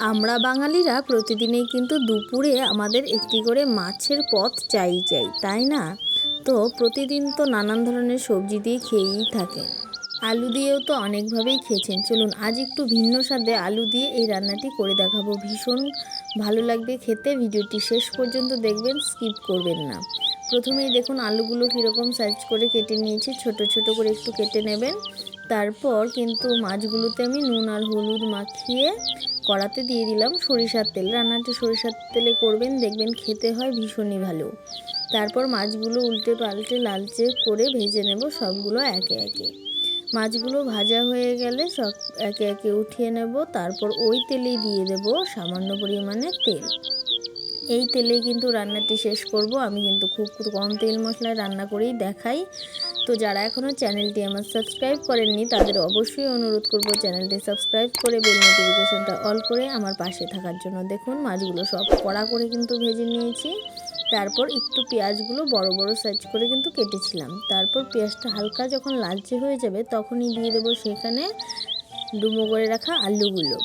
আমরা বাঙালিরা প্রতিদিনই কিন্তু দুপুরে আমাদের একটি করে মাছের পথ চাই চাই, তাই না? তো প্রতিদিন তো নানান ধরনের সবজি দিয়ে খেয়েই থাকে। আলু দিয়েও তো অনেকভাবেই খেয়েছেন। চলুন, আজ একটু ভিন্ন স্বাদে আলু দিয়ে এই রান্নাটি করে দেখাবো। ভীষণ ভালো লাগবে খেতে। ভিডিওটি শেষ পর্যন্ত দেখবেন, স্কিপ করবেন না। প্রথমেই দেখুন, আলুগুলো কীরকম সাইজ করে কেটে নিয়েছি। ছোট ছোট করে একটু কেটে নেবেন। তারপর কিন্তু মাছগুলোতে আমি নুন আর হলুদ মাখিয়ে কড়াতে দিয়ে দিলাম সরিষার তেল। রান্নাটি সরিষার তেলে করবেন, দেখবেন খেতে হয় ভীষণই ভালো। তারপর মাছগুলো উল্টে পাল্টে লালচে করে ভেজে নেব সবগুলো একে একে। মাছগুলো ভাজা হয়ে গেলে সব একে একে উঠিয়ে নেব। তারপর ওই তেলেই দিয়ে দেব সামান্য পরিমাণে তেল। এই তেলেই কিন্তু রান্নাটি শেষ করব। আমি কিন্তু খুব কম তেল মশলায় রান্না করেই দেখাই। তো যারা এখনও চ্যানেলটি আমার সাবস্ক্রাইব করেননি, তাদের অবশ্যই অনুরোধ করব চ্যানেলটি সাবস্ক্রাইব করে বেল নোটিফিকেশনটা অল করে আমার পাশে থাকার জন্য। দেখুন, মাছগুলো সব কড়া করে কিন্তু ভেজে নিয়েছি। তারপর একটু পেঁয়াজগুলো বড় বড় সাইজ করে কিন্তু কেটেছিলাম। তারপর পেঁয়াজটা হালকা যখন লালচে হয়ে যাবে, তখনই দিয়ে দেবো সেখানে ডুমো করে রাখা আলুগুলো।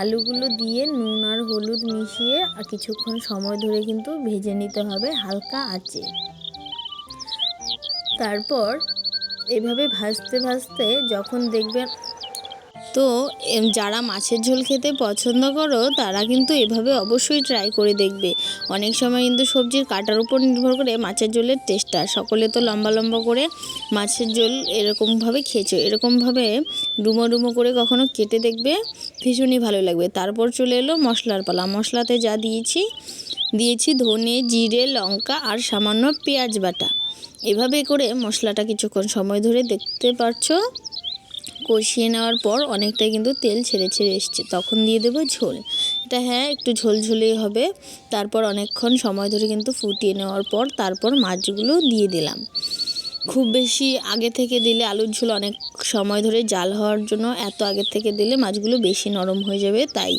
আলুগুলো দিয়ে নুন আর হলুদ মিশিয়ে কিছুক্ষণ সময় ধরে কিন্তু ভেজে নিতে হবে হালকা আঁচে। তারপর এভাবে ভাজতে ভাজতে যখন দেখবেন তো যারা মাছের ঝোল খেতে পছন্দ করো, তারা কিন্তু এভাবে অবশ্যই ট্রাই করে দেখবে। অনেক সময় কিন্তু সবজির কাটার উপর নির্ভর করে মাছের ঝোলের টেস্টটা সকলে তো লম্বা লম্বা করে মাছের ঝোল এরকমভাবে খেয়েছো। এরকমভাবে ডুমো ডুমো করে কখনো কেটে দেখবে, ভীষণই ভালো লাগবে। তারপর চলে এলো মশলার পালা। মশলাতে যা দিয়েছি দিয়েছি ধনে, জিরে, লঙ্কা আর সামান্য পেঁয়াজ বাটা। এভাবে করে মশলাটা কিছুক্ষণ সময় ধরে দেখতে পারছ? কষিয়ে নেওয়ার পর অনেকটাই কিন্তু তেল ছেড়ে ছেড়ে এসছে। তখন দিয়ে দেবো ঝোল। এটা হ্যাঁ একটু ঝোল ঝোলেই হবে। তারপর অনেকক্ষণ সময় ধরে কিন্তু ফুটিয়ে নেওয়ার পর তারপর মাছগুলো দিয়ে দিলাম। খুব বেশি আগে থেকে দিলে আলুর ঝোল অনেক সময় ধরে জাল হওয়ার জন্য এত আগে থেকে দিলে মাছগুলো বেশি নরম হয়ে যাবে, তাই।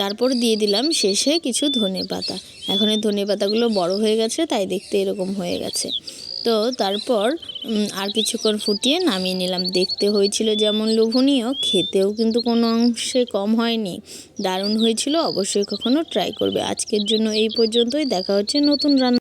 তারপর দিয়ে দিলাম শেষে কিছু ধনে পাতা। এখন এই ধনে পাতাগুলো বড় হয়ে গেছে, তাই দেখতে এরকম হয়ে গেছে। তো তারপর আর কিছুক্ষণ ফুটিয়ে নামিয়ে নিলাম। দেখতে হয়েছিল যেমন লোভনীয়, খেতেও কিন্তু কোনো অংশে কম হয়নি। দারুণ হয়েছিল, অবশ্যই কখনো ট্রাই করবে। আজকের জন্য এই পর্যন্তই, দেখা হচ্ছে নতুন রান্না